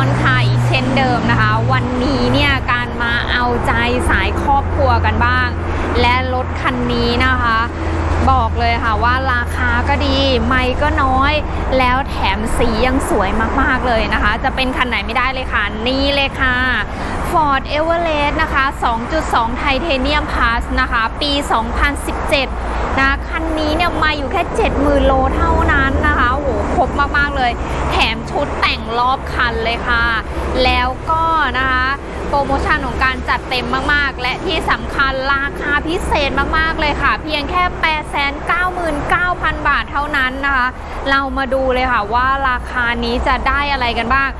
อนค่ะอีกเช่นเดิมนะคะ วันนี้เนี่ยการมาเอาใจสายครอบครัวกันบ้าง และรถคันนี้นะคะ บอกเลยค่ะว่าราคาก็ดีไม่ก็น้อย แล้วแถมสียังสวยมากๆเลยนะคะ จะเป็นคันไหนไม่ได้เลยค่ะ นี่เลยค่ะ Ford Everest นะคะ 2.2 Titanium Plus นะคะ ปี 2017นะคันนี้เนี่ยมาอยู่แค่ 70,000 โลเท่านั้นนะ รบมากๆเลย แถมชุดแต่งรอบคันเลยค่ะ แล้วก็นะคะโปรโมชั่นของการจัดเต็มมากๆ และที่สำคัญราคาพิเศษมากๆเลยค่ะ เพียงแค่ 899,000 บาทเท่านั้นนะคะ เรามาดูเลยค่ะว่าราคานี้จะได้อะไรกันบ้าง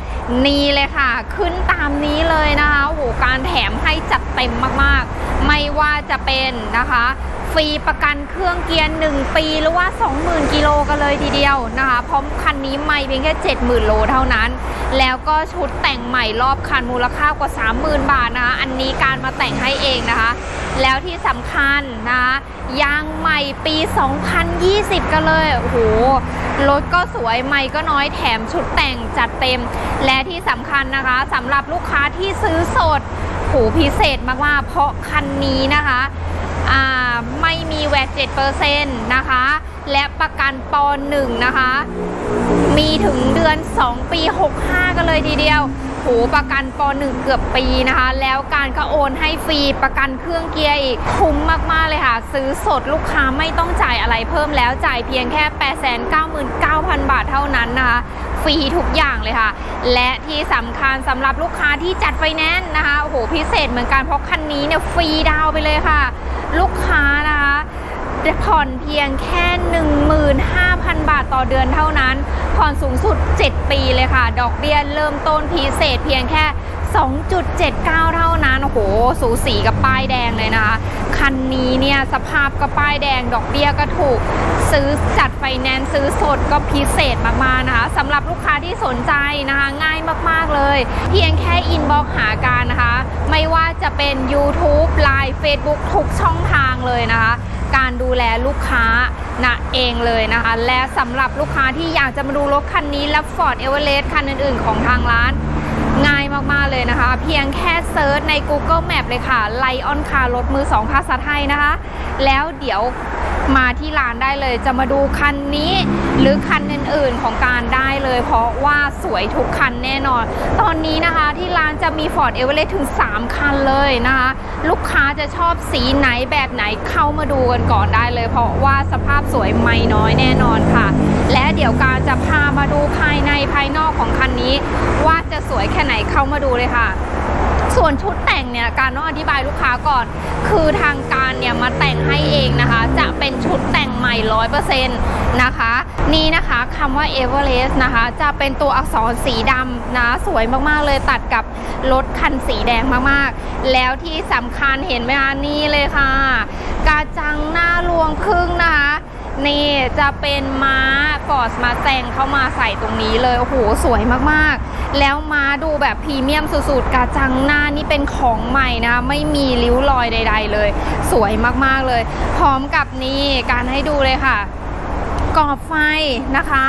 นี่เลยค่ะ ขึ้นตามนี้เลยนะคะโอ้โหการแถมให้จัดเต็มมากๆ ไม่ว่าจะเป็นนะคะ ฟรีประกันเครื่องเกียร์ 1 ปีหรือว่า 20,000 กิโลกันเลยทีเดียวนะคะเพราะคันนี้ไม่เพียงแค่ 70,000 โลเท่านั้น แล้วก็ชุดแต่งใหม่รอบคันมูลค่ากว่า 30,000 บาทนะคะ อันนี้การมาแต่งให้เองนะคะ แล้วที่สำคัญนะคะยางใหม่ปี 2020 กันเลย โอ้โห รถก็สวยไม่ก็น้อยแถมชุดแต่งจัดเต็ม และที่สำคัญนะคะสำหรับลูกค้าที่ซื้อสด โหพิเศษมากๆ เพราะคันนี้นะคะ อ่า ไม่มีแวด7%นะคะ และประกันปหนึ่งนะคะ มีถึงเดือน 2 ปี 65 กันเลยทีเดียวโหประกันปหนึ่งเกือบปีนะคะ แล้วการก็โอนให้ฟรีประกันเครื่องเกียร์อีก คุ้มมาก ๆ เลยค่ะ ซื้อสดลูกค้าไม่ต้องจ่ายอะไรเพิ่มแล้วจ่ายเพียงแค่ 899,000 บาทเท่านั้นนะคะฟรีทุกอย่างเลยค่ะ และที่สำคัญสำหรับลูกค้าที่จัดไฟแนนซ์นะคะโอ้โหพิเศษเหมือนกันเพราะคันนี้เนี่ยฟรีดาวไปเลยค่ะ ลูกค้า ผ่อนเพียงแค่ 15,000 บาทต่อเดือนเท่านั้น ผ่อนสูงสุด 7 ปีเลยค่ะ ดอกเบี้ยเริ่มต้นพิเศษเพียงแค่ 2.79 เท่านั้น โอ้โห สูสีกับป้ายแดงเลยนะคะ คันนี้เนี่ย สภาพก็ป้ายแดง ดอกเบี้ยก็ถูก ซื้อจัดไฟแนนซ์ซื้อสดก็พิเศษมากๆนะคะสำหรับลูกค้าที่สนใจนะคะ ง่ายมากๆเลย เพียงแค่อินบ็อกหาการนะคะ ไม่ว่าจะเป็น YouTube Line Facebook ทุกช่องทางเลยนะคะ ดูแลลูกค้านะเองเลยนะคะ และสำหรับลูกค้าที่อยากจะมาดูรถคันนี้และ Ford Everest คันอื่นๆ ของทางร้าน ง่ายมากๆเลยนะคะ เพียงแค่เซิร์ชใน Google Map เลยค่ะไลออนคารถมือสองภาษาไทยนะคะ แล้วเดี๋ยว มาที่ร้านได้เลย จะมาดูคันนี้หรือคันอื่นๆของการได้เลย เพราะว่าสวยทุกคันแน่นอน ตอนนี้นะคะที่ร้านจะมี Ford Everest ถึง 3 คันเลยนะคะ ลูกค้าจะชอบสีไหนแบบไหนเข้ามาดูกันก่อนได้เลย เพราะว่าสภาพสวยไม่น้อยแน่นอนค่ะ และเดี๋ยวการจะพามาดูภายในภายนอกของคันนี้ ว่าจะสวยแค่ไหนเข้ามาดูเลยค่ะ ส่วนชุดแต่งเนี่ยการต้องอธิบายลูกค้าก่อน คือทางการเนี่ยมาแต่งให้เองนะคะ จะเป็นชุดแต่งใหม่100%นะคะ นี่นะคะคำว่า Everest นะคะ จะเป็นตัวอักษรสีดำนะสวยมากๆเลยตัดกับรถคันสีแดงมากๆ แล้วที่สำคัญเห็นไหมคะนี่เลยค่ะ กาจังหน้าลวงพึ่งนะคะ นี่จะเป็นม้าฟอร์สมาแซงเข้ามาใส่ตรงนี้เลย โอ้โห สวยมากๆ แล้วม้าดูแบบพรีเมียมสุดๆ กาจังหน้านี่เป็นของใหม่นะ ไม่มีริ้วรอยใด ๆ เลย สวยมากๆเลย พร้อมกับนี่การให้ดูเลยค่ะกรอบไฟนะคะ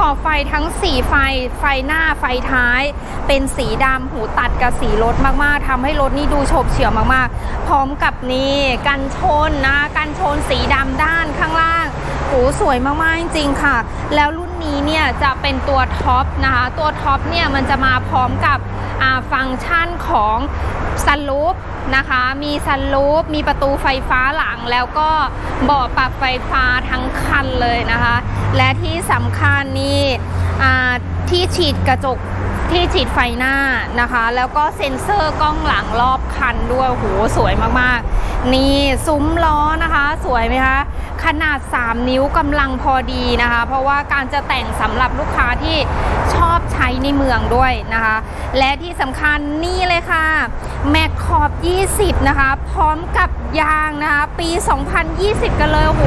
กรอบไฟทั้งสีไฟ ไฟหน้าไฟท้าย เป็นสีดำหูตัดกับสีรถมากๆทำให้รถนี่ดูโฉบเฉี่ยวมากๆ พร้อมกับนี่กันชนนะ กันชนสีดำด้านข้างล่าง โอ้สวยมากๆจริงๆค่ะ แล้วรุ่นนี้เนี่ยจะเป็นตัวท็อปนะคะ ตัวท็อปเนี่ยมันจะมาพร้อมกับฟังก์ชันของซันรูฟนะคะ มีซันรูฟมีประตูไฟฟ้าหลัง แล้วก็เบาะปรับไฟฟ้าทั้งคันเลยนะคะ และที่สำคัญนี่ที่ฉีดกระจกที่ฉีดไฟหน้านะคะ แล้วก็เซ็นเซอร์กล้องหลังรอบคันด้วยโหสวยมากๆ นี่ซุ้มล้อนะคะ สวยไหมคะ ขนาด 3 นิ้วกำลังพอดีนะคะ เพราะว่าการจะแต่งสำหรับลูกค้าที่ชอบใช้ในเมืองด้วยนะคะ และที่สำคัญนี่เลยค่ะ แม็กขอบ 20 นะคะ พร้อมกับยางนะคะ ปี 2020 กันเลยโอ้โห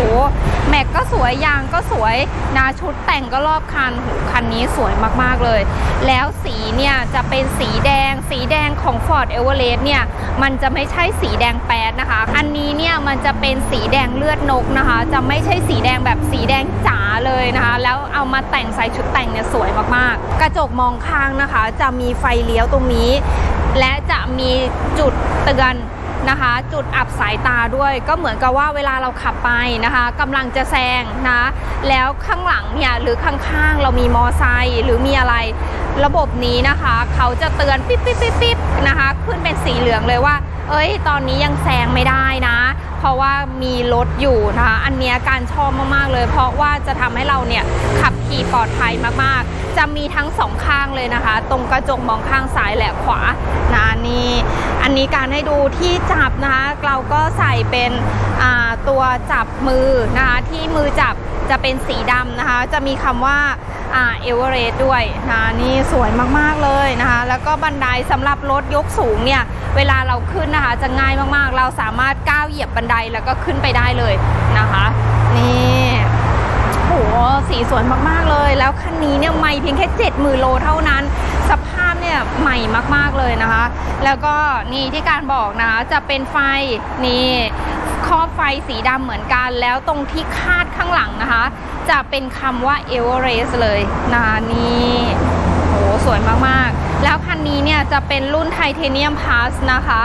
แม็กก็สวยยางก็สวยนะชุดแต่งก็รอบคันหคันนี้สวยมากๆเลย แล้วสีเนี่ยจะเป็นสีแดง สีแดงของ Ford Everest เนี่ย มันจะไม่ใช่สีแดงแป๊ดนะคะอันนี้เนี่ยมันจะเป็นสีแดงเลือดนกนะคะ จะไม่ใช่สีแดงแบบสีแดงจ๋าเลยนะคะ แล้วเอามาแต่งใส่ชุดแต่งเนี่ยสวยมากๆ กระจกมองข้างนะคะ จะมีไฟเลี้ยวตรงนี้ และจะมีจุดเตือนนะคะ จุดอับสายตาด้วยก็เหมือนกับว่าเวลาเราขับไปนะคะกำลังจะแซงนะแล้วข้างหลังเนี่ยหรือข้างๆ เรามีมอไซค์หรือมีอะไรระบบนี้นะคะ เขาจะเตือนปิ๊บปิ๊บปิ๊บปิ๊บนะคะ ขึ้นเป็นสีเหลืองเลยว่า เอ้ย ตอนนี้ยังแซงไม่ได้นะ เพราะว่ามีรถอยู่นะคะ อันเนี้ยการชอบมากๆเลย เพราะว่าจะทำให้เราเนี่ยขับขี่ปลอดภัยมากๆ จะมีทั้งสองข้างเลยนะคะ ตรงกระจกมองข้างซ้ายและขวานะนี่อันนี้การให้ดูที่จับนะคะ เราก็ใส่เป็นตัวจับมือนะคะที่มือจับจะเป็นสีดำนะคะ จะมีคำว่าเอเวอเรสต์ด้วยนะนี่สวยมากๆเลยนะคะ แล้วก็บันไดสำหรับรถยกสูงเนี่ย เวลาเราขึ้นนะคะ จะง่ายมากๆ เราสามารถก้าวเหยียบบันไดแล้วก็ขึ้นไปได้เลยนะคะ นี่โหสีสวยมากๆเลย แล้วคันนี้เนี่ยไม่เพียงแค่7 0,000โลเท่านั้น สภาพเนี่ยใหม่มากๆเลยนะคะ แล้วก็นี่ที่การบอกนะคะจะเป็นไฟนี่ครอบไฟสีดำเหมือนกัน แล้วตรงที่คาดข้างหลังนะคะ จะเป็นคำว่า e v e r e s t เลยนะคะนี่ สวยมากๆ แล้วคันนี้เนี่ยจะเป็นรุ่นไทเทเนียมพาสนะคะ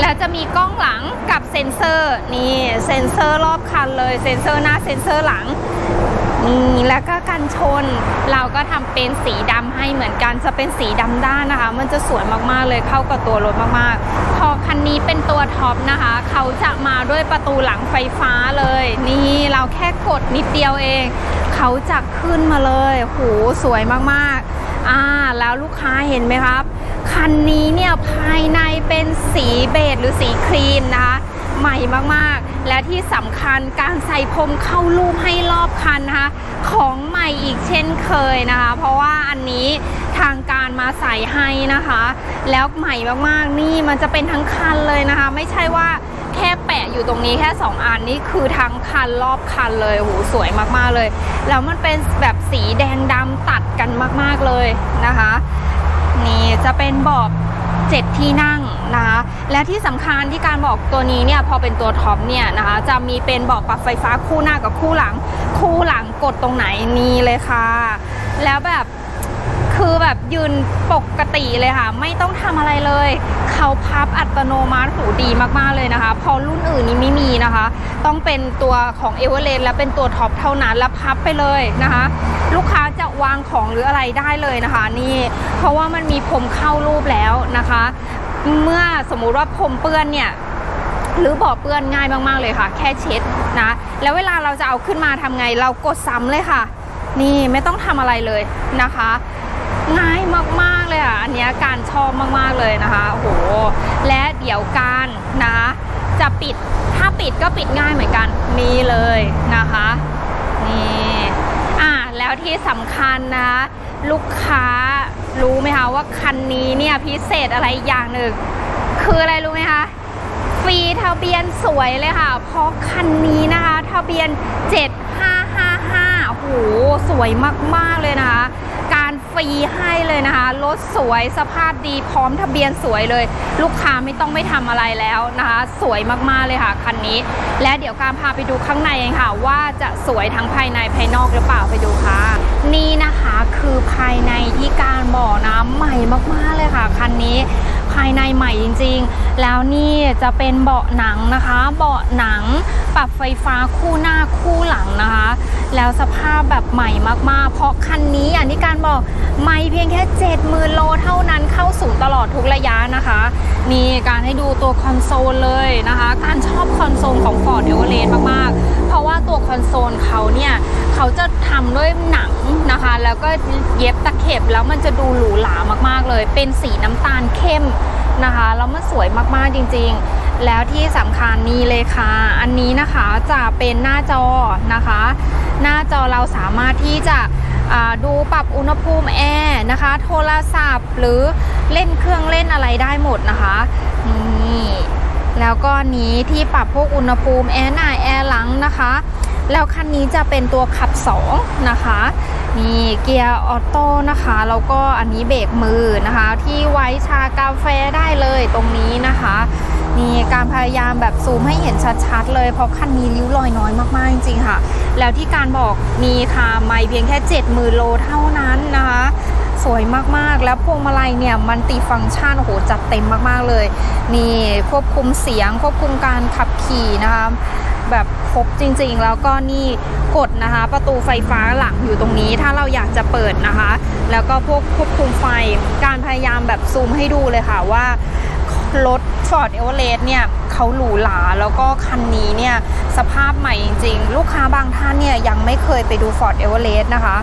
แล้วจะมีกล้องหลังกับเซ็นเซอร์นี่เซ็นเซอร์รอบคันเลยเซ็นเซอร์หน้าเซ็นเซอร์หลังนี่แล้วก็กันชนเราก็ทำเป็นสีดำให้เหมือนกันจะเป็นสีดำด้านนะคะ มันจะสวยมากๆเลยเข้ากับตัวรถมากๆ พอคันนี้เป็นตัวท็อปนะคะ เขาจะมาด้วยประตูหลังไฟฟ้าเลย นี่เราแค่กดนิดเดียวเอง เขาจะขึ้นมาเลยโหสวยมากๆ อ่าแล้วลูกค้าเห็นไหมครับ คันนี้เนี่ยภายในเป็นสีเบจหรือสีครีมนะคะ ใหม่มากๆ และที่สำคัญการใส่พรมเข้ารูปให้รอบคันนะคะ ของใหม่อีกเช่นเคยนะคะ เพราะว่าอันนี้ทางการมาใส่ให้นะคะ แล้วใหม่มากๆนี่มันจะเป็นทั้งคันเลยนะคะ ไม่ใช่ว่า แค่แปะอยู่ตรงนี้แค่ 2 อันนี่คือทั้งคันรอบคันเลยโหสวยมากๆเลย แล้วมันเป็นแบบสีแดงดำตัดกันมากๆเลยนะคะ นี่จะเป็นเบาะเจ็ดที่นั่งนะคะและที่สำคัญที่การบอกตัวนี้เนี่ยพอเป็นตัวท็อปเนี่ยนะคะจะมีเป็นเบาะปรับไฟฟ้าคู่หน้ากับคู่หลัง คู่หลังกดตรงไหนนี่เลยค่ะ แล้วแบบ คือแบบยืนปกติเลยค่ะ ไม่ต้องทำอะไรเลย เขาพับอัตโนมัติหูดีมากๆเลยนะคะ พอรุ่นอื่นนี้ไม่มีนะคะ ต้องเป็นตัวของเอเวอเรสและเป็นตัวท็อปเท่านั้นแล้วพับไปเลยนะคะ ลูกค้าจะวางของหรืออะไรได้เลยนะคะ นี่ เพราะว่ามันมีพรมเข้ารูปแล้วนะคะ เมื่อสมมุติว่าพรมเปื้อนเนี่ยหรือบ่อเปื้อนง่ายมากๆเลยค่ะ แค่เช็ดนะ แล้วเวลาเราจะเอาขึ้นมาทำไงเรากดซ้ำเลยค่ะ นี่ไม่ต้องทำอะไรเลยนะคะ ง่ายมากๆเลยอะ อันนี้การชอบมากๆเลยนะคะโอ้โหและเดี๋ยวการนะจะปิดถ้าปิดก็ปิดง่ายเหมือนกันนี่เลยนะคะนี่อะแล้วที่สำคัญนะลูกค้ารู้ไหมคะว่าคันนี้เนี่ยพิเศษอะไรอย่างหนึ่ง คืออะไรรู้ไหมคะฟรีทะเบียนสวยเลยค่ะ เพราะคันนี้นะคะ ทะเบียน 7555โอ้โหสวยมากๆเลยนะคะ ฟรีให้เลยนะคะรถสวยสภาพดีพร้อมทะเบียนสวยเลย ลูกค้าไม่ต้องไม่ทำอะไรแล้วนะคะ สวยมากๆเลยค่ะคันนี้ และเดี๋ยวการพาไปดูข้างในค่ะ ว่าจะสวยทั้งภายในภายนอกหรือเปล่าไปดูค่ะ นี่นะคะคือภายในที่การบ่อน้ำใหม่มากๆเลยค่ะคันนี้ ภายในใหม่จริง ๆ แล้วนี่จะเป็นเบาะหนังนะคะ เบาะหนังปรับไฟฟ้าคู่หน้าคู่หลังนะคะ แล้วสภาพแบบใหม่มากๆ เพราะคันนี้อย่างที่การบอกไม่เพียงแค่ 70,000โลเท่านั้นเข้าสู่ตลอดทุกระยะนะคะ นี่การให้ดูตัวคอนโซลเลยนะคะ การชอบคอนโซลของ Ford e v e r e s t มากๆ เพราะว่าตัวคอนโซลเขาเนี่ย เขาจะทำด้วยหนังนะคะ แล้วก็เย็บตะเข็บแล้วมันจะดูหรูหรามากๆเลย เป็นสีน้ำตาลเข้มนะคะ แล้วมันสวยมากๆจริง ๆ แล้วที่สำคัญนี่เลยค่ะ อันนี้นะคะจะเป็นหน้าจอนะคะ หน้าจอเราสามารถที่จะดูปรับอุณหภูมิแอร์นะคะ โทรศัพท์หรือเล่นเครื่องเล่นอะไรได้หมดนะคะนี่แล้วก็นี้ที่ปรับพวกอุณหภูมิแอร์หน้าแอร์หลังนะคะ แล้วคันนี้จะเป็นตัวขับ 2 นะคะนี่เกียร์ออโต้นะคะแล้วก็อันนี้เบรกมือนะคะ ที่ไว้ชากาแฟได้เลยตรงนี้นะคะ นี่การพยายามแบบซูมให้เห็นชัดๆ เลยเพราะคันนี้ริ้วรอยน้อยมากๆจริงๆค่ะ แล้วที่การบอกมีค่ะไม่เพียงแค่ 70,000โลเท่านั้นนะคะสวยมากๆ แล้วพวงมาลัยเนี่ยมันติฟังก์ชันโอ้โหจัดเต็มมากๆเลยนี่ควบคุมเสียงควบคุมการขับขี่นะคะแบบครบจริงๆ แล้วก็นี่กดนะคะ ประตูไฟฟ้าหลังอยู่ตรงนี้ ถ้าเราอยากจะเปิดนะคะ แล้วก็พวกควบคุมไฟการพยายามแบบซูมให้ดูเลยค่ะว่า รถ Ford Everest เนี่ยเขาหรูหราแล้วก็คันนี้เนี่ยสภาพใหม่จริงๆ ลูกค้าบางท่านเนี่ยยังไม่เคยไปดู Ford Everest นะคะ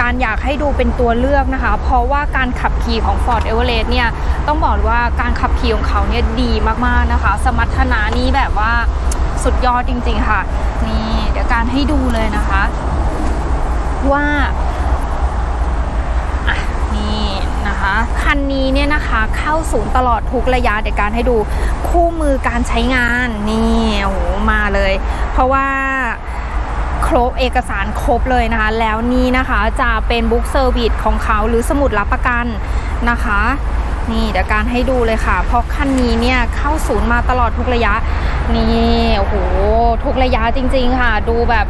การอยากให้ดูเป็นตัวเลือกนะคะ เพราะว่าการขับขี่ของ Ford Everest เนี่ยต้องบอกว่าการขับขี่ของเขาเนี่ยดีมากๆนะคะ สมรรถนะนี่แบบว่าสุดยอดจริงๆค่ะ นี่เดี๋ยวการให้ดูเลยนะคะ ว่าอะนี่นะ คันนี้เนี่ยนะคะเข้าศูนย์ตลอดทุกระยะเดี๋ยวการให้ดูคู่มือการใช้งานนี่โอ้โหมาเลย เพราะว่าครบเอกสารครบเลยนะคะ แล้วนี่นะคะจะเป็นบุ๊กเซอร์วิสของเขาหรือสมุดรับประกันนะคะ นี่เดี๋ยวการให้ดูเลยค่ะ เพราะคันนี้เนี่ยเข้าศูนย์มาตลอดทุกระยะนี่โอ้โหทุกระยะจริง ๆ ค่ะ ดูแบบ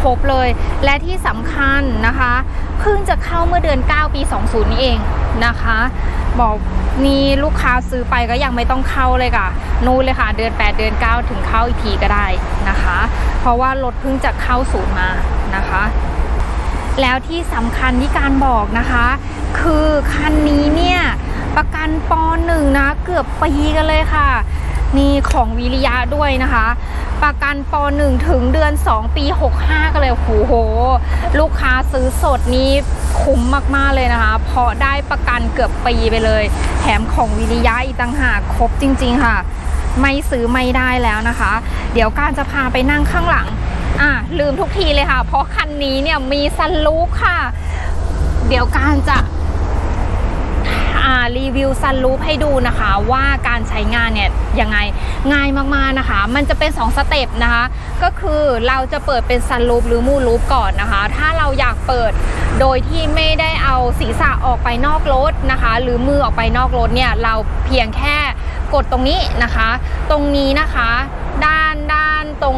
ครบเลย และที่สำคัญนะคะ เพิ่งจะเข้าเมื่อเดือน 9 ปี 20 นี่เอง นะคะ บอกนี่ลูกค้าซื้อไปก็ยังไม่ต้องเข้าเลยค่ะ นู่นเลยค่ะ เดือน 8 เดือน 9 ถึงเข้าอีกทีก็ได้นะคะ เพราะว่ารถเพิ่งจะเข้าศูนย์มานะคะ แล้วที่สำคัญที่การบอกนะคะ คือคันนี้เนี่ยประกันปหนึ่งนะเกือบปีกันเลยค่ะนี่ของวิริยะด้วยนะคะ ประกันปหนึ่งถึงเดือน 2 ปี 65 กันเลยโอ้โห ลูกค้าซื้อสดนี้คุ้มมาก ๆ เลยนะคะ เพราะได้ประกันเกือบปีไปเลย แถมของวิริยะอีกต่างหากครบจริง ๆ ค่ะ ไม่ซื้อไม่ได้แล้วนะคะ เดี๋ยวการจะพาไปนั่งข้างหลัง อะ ลืมทุกทีเลยค่ะ เพราะคันนี้เนี่ยมีซันลูปค่ะ เดี๋ยวการจะ รีวิวซันลูปให้ดูนะคะว่าการใช้งานเนี่ยยังไงง่ายมากๆนะคะ มันจะเป็น 2 สเต็ปนะคะ ก็คือเราจะเปิดเป็นซันลูปหรือมูลูปก่อนนะคะ ถ้าเราอยากเปิดโดยที่ไม่ได้เอาศีรษะออกไปนอกรถนะคะ หรือมือออกไปนอกรถเนี่ยเราเพียงแค่กดตรงนี้นะคะ ตรงนี้นะคะด้านด้าน ตรง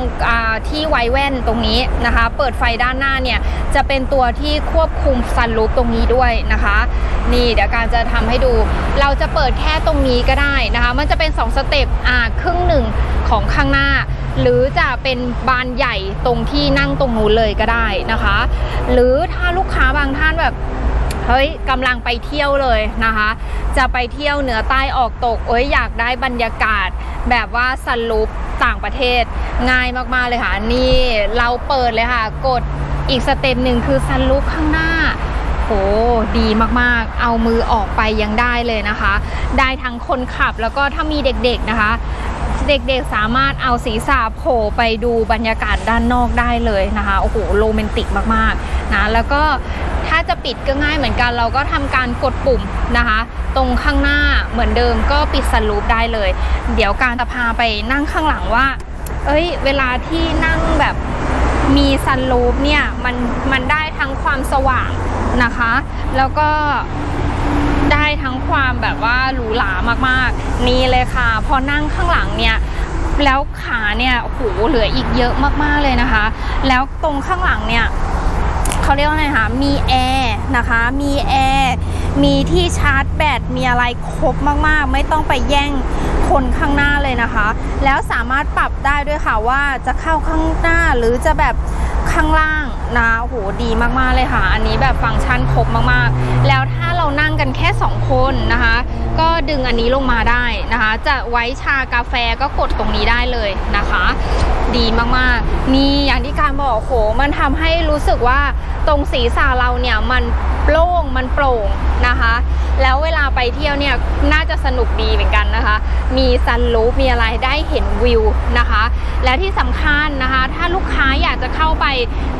ที่ไวแว่นตรงนี้นะคะ เปิดไฟด้านหน้าเนี่ยจะเป็นตัวที่ควบคุมซันรูปตรงนี้ด้วยนะคะ นี่เดี๋ยวการจะทำให้ดู เราจะเปิดแค่ตรงนี้ก็ได้นะคะ มันจะเป็น 2 สเต็ปอ่าครึ่งหนึ่งของข้างหน้า หรือจะเป็นบานใหญ่ตรงที่นั่งตรงนู้นเลยก็ได้นะคะ หรือถ้าลูกค้าบางท่านแบบเฮ้ยกำลังไปเที่ยวเลยนะคะ จะไปเที่ยวเหนือใต้ออกตกเอ้ยอยากได้บรรยากาศ แบบว่าสรุปต่างประเทศง่ายมากๆเลยค่ะ นี่เราเปิดเลยค่ะ กดอีกสเต็ปหนึ่งคือซันรูปข้างหน้าโหดีมากๆ เอามือออกไปยังได้เลยนะคะ ได้ทั้งคนขับแล้วก็ถ้ามีเด็กๆนะคะ เด็กๆสามารถเอาศีรษะโผล่ไปดูบรรยากาศด้านนอกได้เลยนะคะโอ้โหโรแมนติกมากๆนะแล้วก็ ถ้าจะปิดก็ง่ายเหมือนกัน เราก็ทำการกดปุ่มนะคะ ตรงข้างหน้าเหมือนเดิมก็ปิดสลูปได้เลย เดี๋ยวการจะพาไปนั่งข้างหลังว่า เอ้ย เวลาที่นั่งแบบมีซันรูปเนี่ยมันมันได้ทั้งความสว่างนะคะ แล้วก็ได้ทั้งความแบบว่าหรูหรามากๆ นี่เลยค่ะ พอนั่งข้างหลังเนี่ยแล้วขาเนี่ยโอ้โหเหลืออีกเยอะมากๆเลยนะคะ แล้วตรงข้างหลังเนี่ย เขาเรียกว่าไงคะมีแอร์นะคะมีแอร์มีที่ชาร์จแบตมีอะไรครบมากๆ ไม่ต้องไปแย่งคนข้างหน้าเลยนะคะ แล้วสามารถปรับได้ด้วยค่ะว่าจะเข้าข้างหน้าหรือจะแบบ ข้างล่างนะโอ้โหดีมากๆเลยค่ะ อันนี้แบบฟังก์ชันครบมากๆ แล้วถ้าเรานั่งกันแค่ 2 คนนะคะ ก็ดึงอันนี้ลงมาได้นะคะ จะไว้ชากาแฟก็กดตรงนี้ได้เลยนะคะ ดีมากๆ นี่อย่างที่การบอกโหมันทำให้รู้สึกว่าตรงศีรษะเราเนี่ยมัน โล่งมันโปร่งนะคะ แล้วเวลาไปเที่ยวเนี่ยน่าจะสนุกดีเหมือนกันนะคะ มีซันรูฟมีอะไรได้เห็นวิวนะคะ และที่สำคัญนะคะ ถ้าลูกค้าอยากจะเข้าไป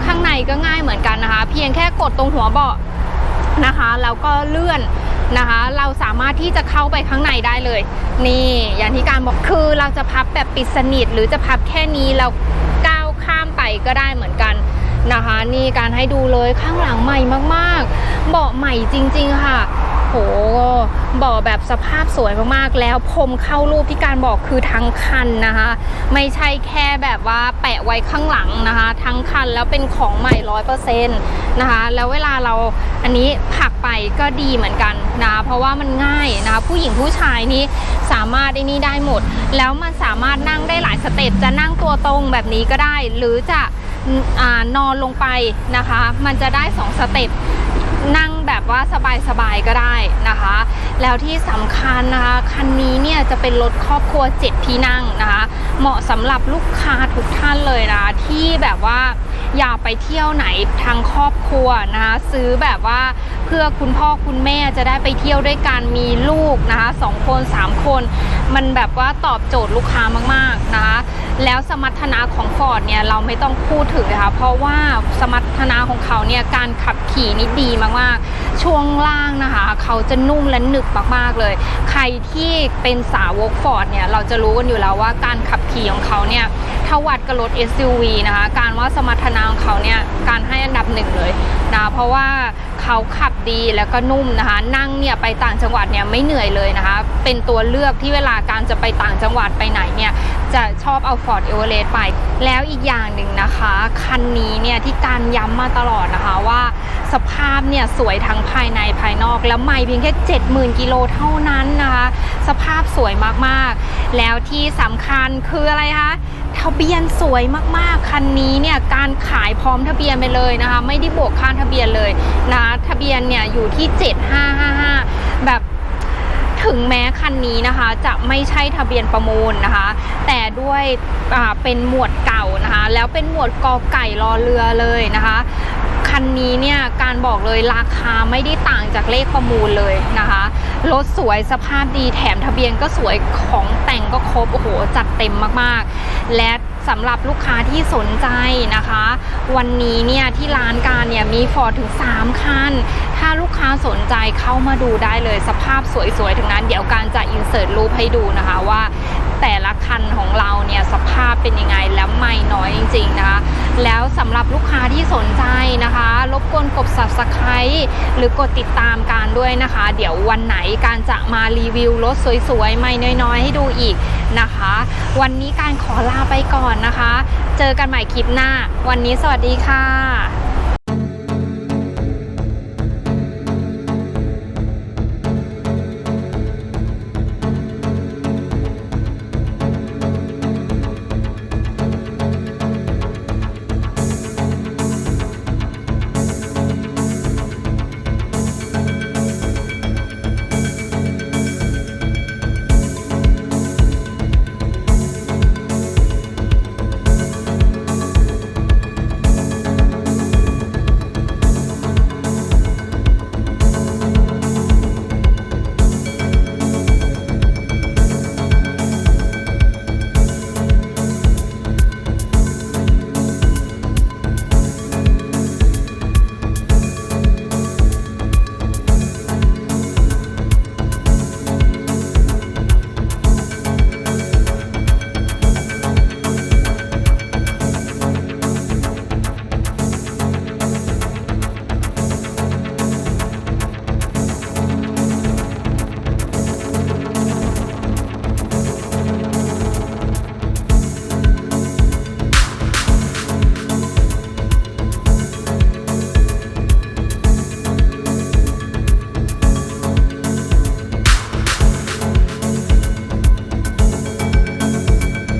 ข้างในก็ง่ายเหมือนกันนะคะ เพียงแค่กดตรงหัวเบาะนะคะแล้วก็เลื่อนนะคะ เราสามารถที่จะเข้าไปข้างในได้เลย นี่ อย่างที่การบอกคือเราจะพับแบบปิดสนิท หรือจะพับแค่นี้เราก้าวข้ามไปก็ได้เหมือนกัน นะคะ นี่การให้ดูเลยข้างหลังใหม่มากๆ เบาะใหม่จริง ๆ ค่ะโหบอแบบสภาพสวยมากๆ แล้วพรมเข้ารูปที่การบอกคือทั้งคันนะคะ ไม่ใช่แค่แบบว่าแปะไว้ข้างหลังนะคะ ทั้งคันแล้วเป็นของใหม่ร้อยเปอร์เซ็นต์นะคะ แล้วเวลาเราอันนี้ผักไปก็ดีเหมือนกันนะเพราะว่ามันง่ายนะคะผู้หญิงผู้ชายนี่สามารถได้นี่ได้หมด แล้วมันสามารถนั่งได้หลายสเต็ปจะนั่งตัวตรงแบบนี้ก็ได้ หรือจะ อนอนลงไปนะคะ มันจะได้สองสเต็ปนั่งแบบว่าสบายๆก็ได้นะคะ แล้วที่สำคัญนะคะ คันนี้เนี่ยจะเป็นรถครอบครัว 7 ที่นั่งนะคะ เหมาะสำหรับลูกค้าทุกท่านเลยนะที่แบบว่าอยากไปเที่ยวไหนทางครอบครัวนะคะซื้อแบบว่าเพื่อคุณพ่อคุณแม่จะได้ไปเที่ยวด้วยกันมีลูกนะคะสองคนสามคน มันแบบว่าตอบโจทย์ลูกค้ามากๆนะคะ แล้วสมรรถนะของ Ford เนี่ยเราไม่ต้องพูดถึงนะคะเพราะว่าสมรรถนะของเขาเนี่ยการขับขี่นี่ดีมากๆ ช่วงล่างนะคะ เขาจะนุ่มและหนึบมากๆเลย ใครที่เป็นสาวก Ford เนี่ยเราจะรู้กันอยู่แล้วว่าการขับขี่ของเขาเนี่ย ถ้าวัดกับรถ SUV นะคะ การว่าสมรรถนะของเขาเนี่ยการให้อันดับหนึ่งเลยนะเพราะว่าเขาขับดีแล้วก็นุ่มนะคะ นั่งเนี่ยไปต่างจังหวัดเนี่ยไม่เหนื่อยเลยนะคะ เป็นตัวเลือกที่เวลาการจะไปต่างจังหวัดไปไหนเนี่ยจะชอบเอา Ford e v e r e s t ไป แล้วอีกอย่างหนึ่งนะคะ คันนี้เนี่ยที่การย้ำมาตลอดนะคะว่า สภาพเนี่ยสวยทั้งภายในภายนอกแล้วไม่เพียงแค่ 70,000 กิโลเท่านั้นนะคะ สภาพสวยมากๆ แล้วที่สำคัญคืออะไรคะทะเบียนสวยมากๆ คันนี้เนี่ยการขายพร้อมทะเบียนไปเลยนะคะ ไม่ได้บวกค่าทะเบียนเลยนะทะเบียนเนี่ยอยู่ที่ 7555 แบบถึงแม้คันนี้นะคะจะไม่ใช่ทะเบียนประมูลนะคะ แต่ด้วยเป็นหมวดเก่านะคะ แล้วเป็นหมวดกอไก่รอเรือเลยนะคะ คันนี้เนี่ยการบอกเลยราคาไม่ได้ต่างจากเลขประมูลเลยนะคะรถสวยสภาพดีแถมทะเบียนก็สวยของแต่งก็ครบโอ้โหจัดเต็มมากๆ และสำหรับลูกค้าที่สนใจนะคะ วันนี้เนี่ยที่ร้านการเนี่ยมีฟอร์ถึง 3 คัน ถ้าลูกค้าสนใจเข้ามาดูได้เลยสภาพสวยๆทั้งนั้น เดี๋ยวการจะอินเสิร์ตรูปให้ดูนะคะว่า แต่ละคันของเราเนี่ยสภาพเป็นยังไงแล้วไม่น้อยจริง ๆ นะคะ แล้วสำหรับลูกค้าที่สนใจนะคะ รบกวนกด subscribe หรือกดติดตามการด้วยนะคะ เดี๋ยววันไหนการจะมารีวิวรถสวยๆ ไม่น้อยๆ ให้ดูอีกนะคะ วันนี้การขอลาไปก่อนนะคะ เจอกันใหม่คลิปหน้า วันนี้สวัสดีค่ะ